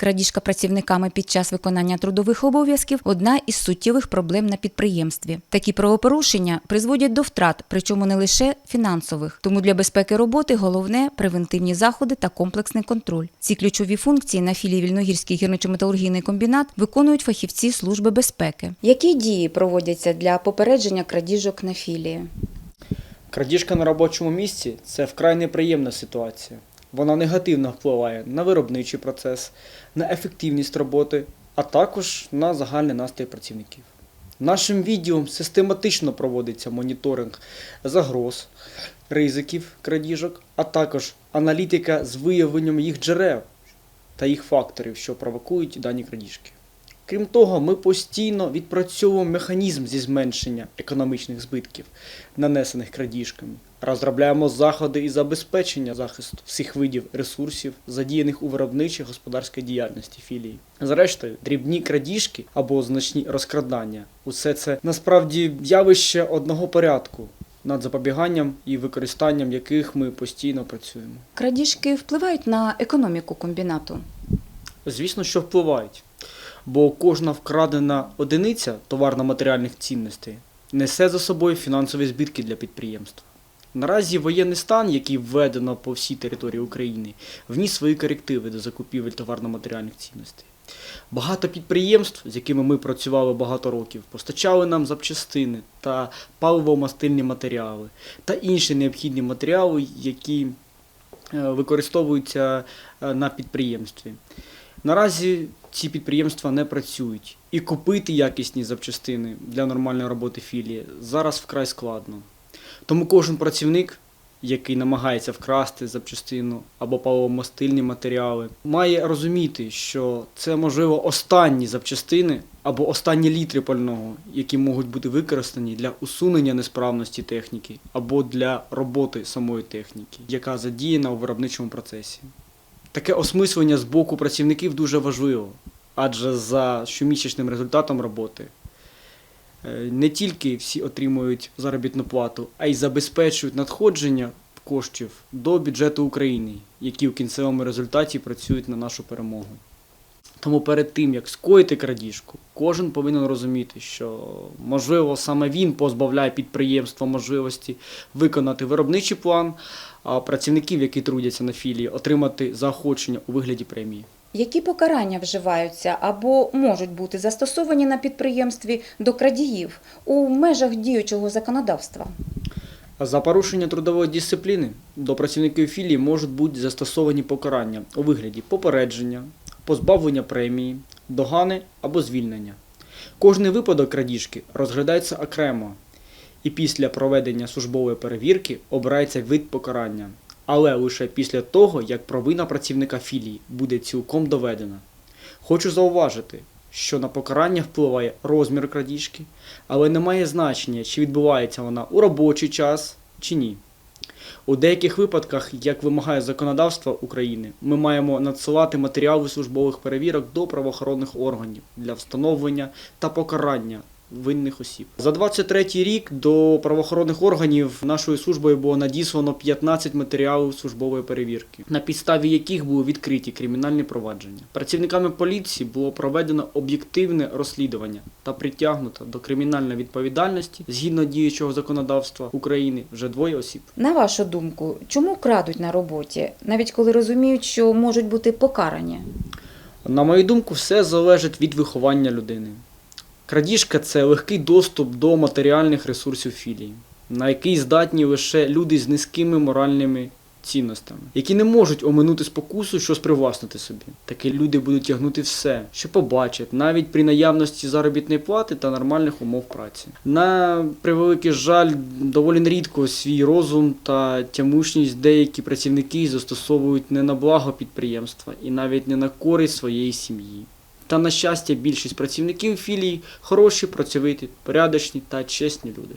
Крадіжка працівниками під час виконання трудових обов'язків одна із суттєвих проблем на підприємстві. Такі правопорушення призводять до втрат, причому не лише фінансових. Тому для безпеки роботи головне превентивні заходи та комплексний контроль. Ці ключові функції на філії Вільногірський гірничо-металургійний комбінат виконують фахівці служби безпеки. Які дії проводяться для попередження крадіжок на філії? Крадіжка на робочому місці це вкрай неприємна ситуація. Вона негативно впливає на виробничий процес, на ефективність роботи, а також на загальний настрій працівників. Нашим відділом систематично проводиться моніторинг загроз, ризиків крадіжок, а також аналітика з виявленням їх джерел та їх факторів, що провокують дані крадіжки. Крім того, ми постійно відпрацьовуємо механізм зі зменшення економічних збитків, нанесених крадіжками. Розробляємо заходи із забезпечення захисту всіх видів ресурсів, задіяних у виробничій господарській діяльності філії. Зрештою, дрібні крадіжки або значні розкрадання усе це насправді явище одного порядку, над запобіганням і використанням яких ми постійно працюємо. Крадіжки впливають на економіку комбінату. Звісно, що впливають. Бо кожна вкрадена одиниця товарно-матеріальних цінностей несе за собою фінансові збитки для підприємства. Наразі воєнний стан, який введено по всій території України, вніс свої корективи до закупівель товарно-матеріальних цінностей. Багато підприємств, з якими ми працювали багато років, постачали нам запчастини та паливо-мастильні матеріали та інші необхідні матеріали, які е, використовуються е, на підприємстві. Наразі ці підприємства не працюють, і купити якісні запчастини для нормальної роботи філії зараз вкрай складно. Тому кожен працівник, який намагається вкрасти запчастину або паливомастильні матеріали, має розуміти, що це можливо останні запчастини або останні літри пального, які можуть бути використані для усунення несправності техніки або для роботи самої техніки, яка задіяна у виробничому процесі. Таке осмислення з боку працівників дуже важливо, адже за щомісячним результатом роботи е, не тільки всі отримують заробітну плату, а й забезпечують надходження коштів до бюджету України, які в кінцевому результаті працюють на нашу перемогу. Тому перед тим, як скоїти крадіжку, кожен повинен розуміти, що можливо саме він позбавляє підприємства можливості виконати виробничий план, а працівників, які трудяться на філії, отримати заохочення у вигляді премії. Які покарання вживаються або можуть бути застосовані на підприємстві до крадіїв у межах діючого законодавства? За порушення трудової дисципліни до працівників філії можуть бути застосовані покарання у вигляді попередження, позбавлення премії, догани або звільнення. Кожний випадок крадіжки розглядається окремо, і після проведення службової перевірки обирається вид покарання, але лише після того, як провина працівника філії буде цілком доведена. Хочу зауважити, що на покарання впливає розмір крадіжки, але не має значення, чи відбувається вона у робочий час чи ні. У деяких випадках, як вимагає законодавство України, ми маємо надсилати матеріали службових перевірок до правоохоронних органів для встановлення та покарання винних осіб. За 23 рік до правоохоронних органів нашою службою було надіслано 15 матеріалів службової перевірки, на підставі яких були відкриті кримінальні провадження. Працівниками поліції було проведено об'єктивне розслідування та притягнуто до кримінальної відповідальності згідно діючого законодавства України вже двоє осіб. На вашу думку, чому крадуть на роботі, навіть коли розуміють, що можуть бути покарані? На мою думку, все залежить від виховання людини. Крадіжка це легкий доступ до матеріальних ресурсів філії, на який здатні лише люди з низькими моральними цінностями, які не можуть оминути спокусу щось привласнити собі. Такі люди будуть тягнути все, що побачать, навіть при наявності заробітної плати та нормальних умов праці. На превеликий жаль, доволі рідко свій розум та тямушність деякі працівники застосовують не на благо підприємства і навіть не на користь своєї сім'ї. Та на щастя, більшість працівників філії хороші, працьовиті, порядочні та чесні люди.